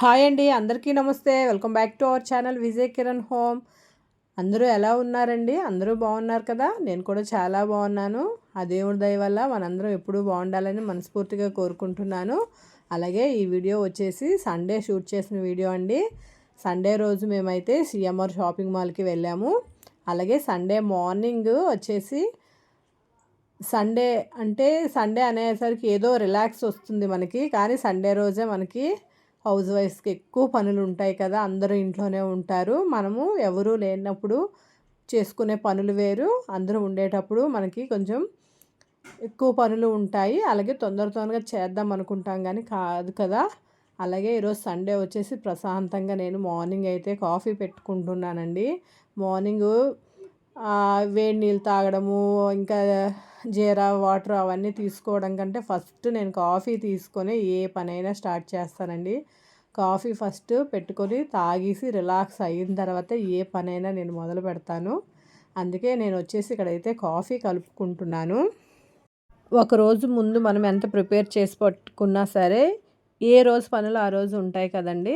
Hi అండి అందరికీ నమస్తే. Welcome back to our channel Vijay Kiran home. అందరూ ఎలా ఉన్నారండి? అందరూ బాగున్నారు కదా? నేను కూడా చాలా బాగున్నాను. ఆ దేవుడి దయ వల్ల మనందరం ఎప్పుడూ బాగుండాలని మనస్ఫూర్తిగా కోరుకుంటున్నాను. అలాగే ఈ వీడియో వచ్చేసి సండే షూట్ చేసిన వీడియో అండి. సండే రోజు మేమైతే సిఎంఆర్ షాపింగ్ మాల్కి వెళ్ళాము. అలాగే సండే మార్నింగ్ వచ్చేసి సండే అంటే సండే అనేసరికి ఏదో రిలాక్స్ వస్తుంది మనకి. కానీ సండే రోజే మనకి హౌస్ వైఫ్స్కి ఎక్కువ పనులు ఉంటాయి కదా అందరూ ఇంట్లోనే ఉంటారు. మనము ఎవరు లేనప్పుడు చేసుకునే పనులు వేరు. అందరూ ఉండేటప్పుడు మనకి కొంచెం ఎక్కువ పనులు ఉంటాయి. అలాగే తొందర తొందరగా చేద్దాం అనుకుంటాం కానీ కాదు కదా. అలాగే ఈరోజు సండే వచ్చేసి ప్రశాంతంగా నేను మార్నింగ్ అయితే కాఫీ పెట్టుకుంటున్నానండి. మార్నింగ్ వేడి నీళ్ళు తాగడము ఇంకా జీరా వాటర్ అవన్నీ తీసుకోవడం కంటే ఫస్ట్ నేను కాఫీ తీసుకొని ఏ పనైనా స్టార్ట్ చేస్తానండి. కాఫీ ఫస్ట్ పెట్టుకొని తాగేసి రిలాక్స్ అయిన తర్వాత ఏ పనైనా నేను మొదలు పెడతాను. అందుకే నేను వచ్చేసి ఇక్కడైతే కాఫీ కలుపుకుంటున్నాను. ఒకరోజు ముందు మనం ఎంత ప్రిపేర్ చేసి పట్టుకున్నా సరే ఏ రోజు పనులు ఆ రోజు ఉంటాయి కదండి?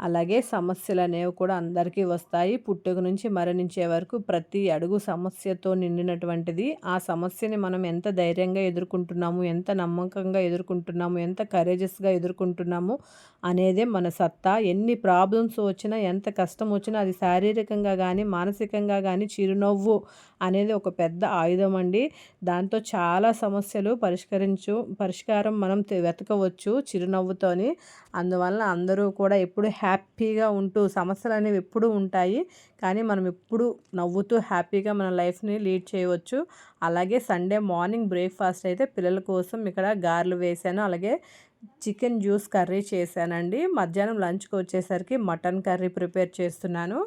అలాగే సమస్యలు అనేవి కూడా అందరికీ వస్తాయి. పుట్టుక నుంచి మరణించే వరకు ప్రతి అడుగు సమస్యతో నిండినటువంటిది. ఆ సమస్యని మనం ఎంత ధైర్యంగా ఎదుర్కొంటున్నాము ఎంత నమ్మకంగా ఎదుర్కొంటున్నాము ఎంత కరేజెస్గా ఎదుర్కొంటున్నాము అనేదే మన సత్తా. ఎన్ని ప్రాబ్లమ్స్ వచ్చినా ఎంత కష్టం వచ్చినా అది శారీరకంగా కానీ మానసికంగా కానీ చిరునవ్వు అనేది ఒక పెద్ద ఆయుధం అండి. దాంతో చాలా సమస్యలు పరిష్కరించు పరిష్కారం మనం వెతకవచ్చు చిరునవ్వుతోని. అందువల్ల అందరూ కూడా ఎప్పుడు హ్యాపీగా ఉంటూ సమస్యలు అనేవి ఎప్పుడూ ఉంటాయి. కానీ మనం ఎప్పుడు నవ్వుతూ హ్యాపీగా మన లైఫ్ని లీడ్ చేయవచ్చు. అలాగే సండే మార్నింగ్ బ్రేక్ఫాస్ట్ అయితే పిల్లల కోసం ఇక్కడ గారెలు వేసాను. అలాగే చికెన్ జ్యూస్ కర్రీ చేశానండి. మధ్యాహ్నం లంచ్కి వచ్చేసరికి మటన్ కర్రీ ప్రిపేర్ చేస్తున్నాను.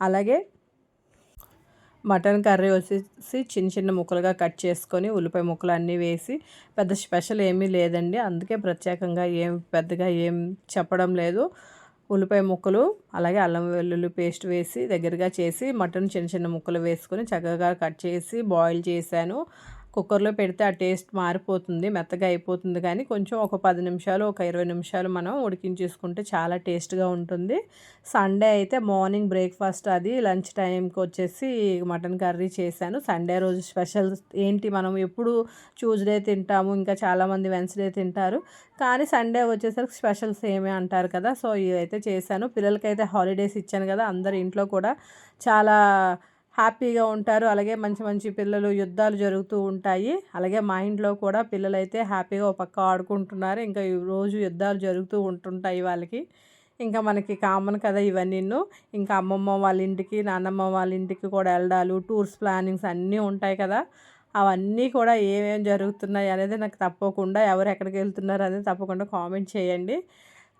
అలాగే మటన్ కర్రీ వచ్చేసి చిన్న చిన్న ముక్కలుగా కట్ చేసుకొని ఉల్లిపాయ ముక్కలు అన్నీ వేసి పెద్ద స్పెషల్ ఏమీ లేదండి. అందుకే ప్రత్యేకంగా ఏం పెద్దగా ఏం చెప్పడం లేదు. ఉల్లిపాయ ముక్కలు అలాగే అల్లం వెల్లుల్లి పేస్ట్ వేసి దగ్గరగా చేసి మటన్ చిన్న చిన్న ముక్కలు వేసుకొని చక్కగా కట్ చేసి బాయిల్ చేశాను. కుక్కర్లో పెడితే ఆ టేస్ట్ మారిపోతుంది మెత్తగా అయిపోతుంది. కానీ కొంచెం ఒక పది నిమిషాలు ఒక ఇరవై నిమిషాలు మనం ఉడికించేసుకుంటే చాలా టేస్ట్గా ఉంటుంది. సండే అయితే మార్నింగ్ బ్రేక్ఫాస్ట్ అది లంచ్ టైంకి వచ్చేసి మటన్ కర్రీ చేశాను. సండే రోజు స్పెషల్ ఏంటి మనం ఎప్పుడు ట్యూస్డే తింటాము ఇంకా చాలామంది వెన్స్డే తింటారు. కానీ సండే వచ్చేసరికి స్పెషల్స్ ఏమే అంటారు కదా సో ఇదైతే చేశాను. పిల్లలకైతే హాలిడేస్ ఇచ్చాను కదా అందరి ఇంట్లో కూడా చాలా హ్యాపీగా ఉంటారు. అలాగే మంచి మంచి పిల్లలు యుద్ధాలు జరుగుతూ ఉంటాయి. అలాగే మా ఇంట్లో కూడా పిల్లలు అయితే హ్యాపీగా ఒక పక్క ఆడుకుంటున్నారు. ఇంకా రోజు యుద్ధాలు జరుగుతూ ఉంటుంటాయి వాళ్ళకి. ఇంకా మనకి కామన్ కదా ఇవన్నీ ఇంకా అమ్మమ్మ వాళ్ళ ఇంటికి నాన్నమ్మ వాళ్ళ ఇంటికి కూడా వెళ్ళడాలు టూర్స్ ప్లానింగ్స్ అన్నీ ఉంటాయి కదా. అవన్నీ కూడా ఏమేమి జరుగుతున్నాయి అనేది నాకు తప్పకుండా ఎవరు ఎక్కడికి వెళ్తున్నారు అనేది తప్పకుండా కామెంట్ చేయండి.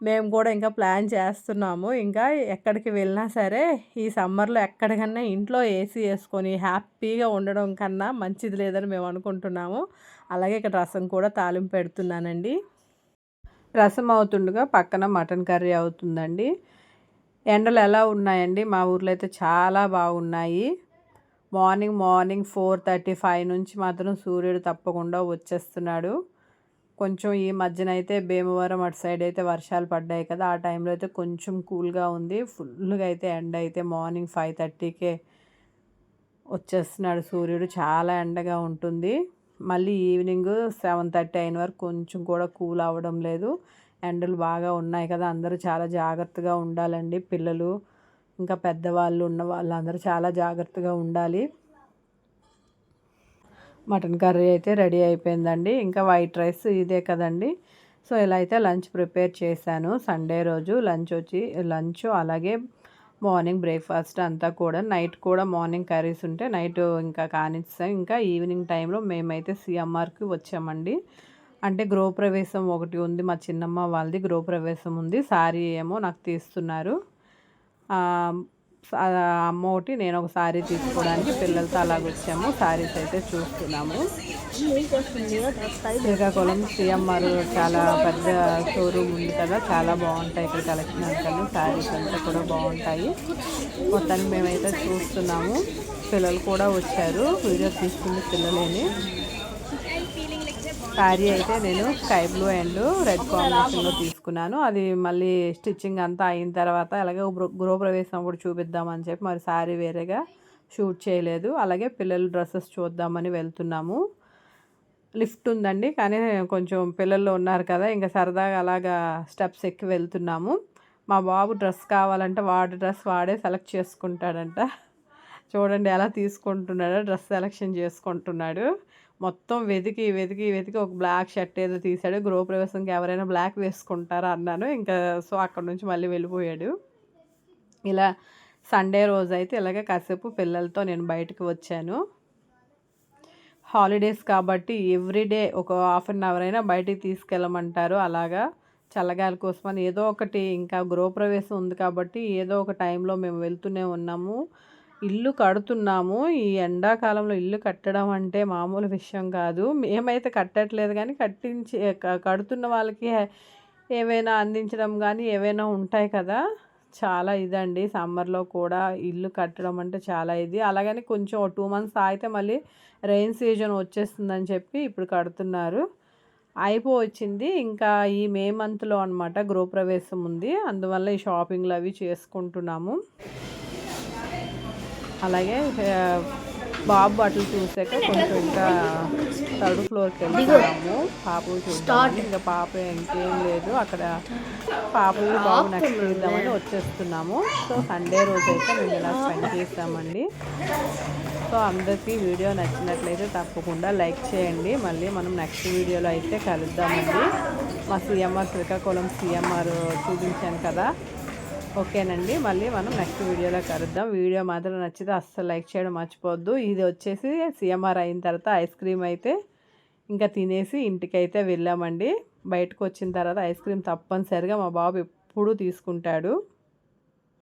మేము కూడా ఇంకా ప్లాన్ చేస్తున్నాము. ఇంకా ఎక్కడికి వెళ్ళినా సరే ఈ సమ్మర్లో ఎక్కడికన్నా ఇంట్లో ఏసీ వేసుకొని హ్యాపీగా ఉండడం కన్నా మంచిది లేదని మేము అనుకుంటున్నాము. అలాగే ఇక్కడ రసం కూడా తాలింపు పెడుతున్నానండి. రసం అవుతుండగా పక్కన మటన్ కర్రీ అవుతుందండి. ఎండలు ఎలా ఉన్నాయండి? మా ఊర్లో అయితే చాలా బాగున్నాయి. Morning morning four thirty five నుంచి మాత్రం సూర్యుడు తప్పకుండా వచ్చేస్తున్నాడు. కొంచెం ఈ మధ్యన అయితే భీమవరం అటు సైడ్ అయితే వర్షాలు పడ్డాయి కదా ఆ టైంలో అయితే కొంచెం కూల్గా ఉంది. ఫుల్గా అయితే ఎండ అయితే మార్నింగ్ ఫైవ్ థర్టీకే వచ్చేస్తున్నాడు సూర్యుడు. చాలా ఎండగా ఉంటుంది. మళ్ళీ ఈవినింగ్ సెవెన్ థర్టీ అయిన వరకు కొంచెం కూడా కూల్ అవ్వడం లేదు. ఎండలు బాగా ఉన్నాయి కదా అందరూ చాలా జాగ్రత్తగా ఉండాలండి. పిల్లలు ఇంకా పెద్దవాళ్ళు ఉన్న వాళ్ళందరూ చాలా జాగ్రత్తగా ఉండాలి. మటన్ కర్రీ అయితే రెడీ అయిపోయిందండి. ఇంకా వైట్ రైస్ ఇదే కదండి. సో ఇలా అయితే లంచ్ ప్రిపేర్ చేశాను. సండే రోజు లంచ్ వచ్చి లంచ్ అలాగే మార్నింగ్ బ్రేక్ఫాస్ట్ అంతా కూడా నైట్ కూడా మార్నింగ్ కర్రీస్ ఉంటే నైట్ ఇంకా కానిస్తాం. ఇంకా ఈవినింగ్ టైంలో మేమైతే సిఎంఆర్కి వచ్చామండి. అంటే గృహప్రవేశం ఒకటి ఉంది. మా చిన్నమ్మ వాళ్ళది గృహప్రవేశం ఉంది. సారీ ఏమో నాకు తీస్తున్నారు. అమ్మ ఒకటి నేను ఒక శారీ తీసుకోవడానికి పిల్లలతో అలాగ వచ్చాము. సారీస్ అయితే చూస్తున్నాము. శ్రీకాకుళం సిఎంఆర్ చాలా పెద్ద షోరూమ్ ఉంది కదా చాలా బాగుంటాయి ఇక్కడ కలెక్షన్ అంతా శారీస్ అంతా కూడా బాగుంటాయి. మొత్తానికి మేమైతే చూస్తున్నాము. పిల్లలు కూడా వచ్చారు. వీడియో తీసుకుంది పిల్లలేని. శారీ అయితే నేను స్కై బ్లూ అండ్ రెడ్ కాంబినేషన్లో తీసుకున్నాను. అది మళ్ళీ స్టిచ్చింగ్ అంతా అయిన తర్వాత అలాగే గృహప్రవేశం కూడా చూపిద్దామని చెప్పి మరి శారీ వేరేగా షూట్ చేయలేదు. అలాగే పిల్లల డ్రెస్సెస్ చూద్దామని వెళ్తున్నాము. లిఫ్ట్ ఉందండి కానీ కొంచెం పిల్లలు ఉన్నారు కదా ఇంకా సరదాగా అలాగా స్టెప్స్ ఎక్కి వెళ్తున్నాము. మా బాబు డ్రెస్ కావాలంటే వాడి డ్రెస్ వాడే సెలెక్ట్ చేసుకుంటాడంట. చూడండి ఎలా తీసుకుంటున్నాడో డ్రెస్ సెలెక్షన్ చేసుకుంటున్నాడు. మొత్తం వెతికి వెతికి వెతికి ఒక బ్లాక్ షర్ట్ ఏదో తీసాడు గృహప్రవేశంకి ఎవరైనా బ్లాక్ వేసుకుంటారా అన్నాను. ఇంకా సో అక్కడ నుంచి మళ్ళీ వెళ్ళిపోయాడు. ఇలా సండే రోజు అయితే ఇలాగే కాసేపు పిల్లలతో నేను బయటకు వచ్చాను. హాలిడేస్ కాబట్టి ఎవ్రీడే ఒక హాఫ్ అన్ అవర్ అయినా బయటికి తీసుకెళ్ళమంటారు. అలాగా చల్లగాలి కోసమని. ఏదో ఒకటి ఇంకా గృహప్రవేశం ఉంది కాబట్టి ఏదో ఒక టైంలో మేము వెళ్తూనే ఉన్నాము. ఇల్లు కడుతున్నాము. ఈ ఎండాకాలంలో ఇల్లు కట్టడం అంటే మామూలు విషయం కాదు. మేమైతే కట్టట్లేదు కానీ కట్టించి కడుతున్న వాళ్ళకి ఏవైనా అందించడం కానీ ఏవైనా ఉంటాయి కదా. చాలా ఇదండి. సమ్మర్లో కూడా ఇల్లు కట్టడం అంటే చాలా ఇది. అలాగని కొంచెం టూ మంత్స్ ఆగితే మళ్ళీ రెయిన్ సీజన్ వచ్చేస్తుందని చెప్పి ఇప్పుడు కడుతున్నారు. అయిపోవచ్చింది. ఇంకా ఈ మే మంత్లో అనమాట గృహప్రవేశం ఉంది. అందువల్ల ఈ షాపింగ్లు అవి చేసుకుంటున్నాము. అలాగే బాబు బట్టలు చూసాక కొంచెం ఇంకా థర్డ్ ఫ్లోర్కి వెళ్తున్నాము పాప చూద్దామని ఇంకా పాప ఇంకేం లేదు. అక్కడ పాపలు బాబు నెక్స్ట్ చూద్దామని వచ్చేస్తున్నాము. సో సండే రోజు అయితే మేము ఇలా స్పెండ్ చేస్తామండి సో అందరికీ వీడియో నచ్చినట్లయితే తప్పకుండా లైక్ చేయండి. మళ్ళీ మనం నెక్స్ట్ వీడియోలో అయితే కలుద్దామండి. మా సిఎంఆర్ శ్రీకాకుళం సిఎంఆర్ చూపించాను కదా. ఓకేనండి మళ్ళీ మనం నెక్స్ట్ వీడియోలో కలుద్దాం. వీడియో మాత్రం నచ్చితే అస్సలు లైక్ చేయడం మర్చిపోవద్దు. ఇది వచ్చేసి సిఎంఆర్ అయిన తర్వాత ఐస్ క్రీమ్ అయితే ఇంకా తినేసి ఇంటికి అయితే వెళ్ళామండి. బయటకు వచ్చిన తర్వాత ఐస్ క్రీమ్ తప్పనిసరిగా మా బాబు ఎప్పుడూ తీసుకుంటాడు.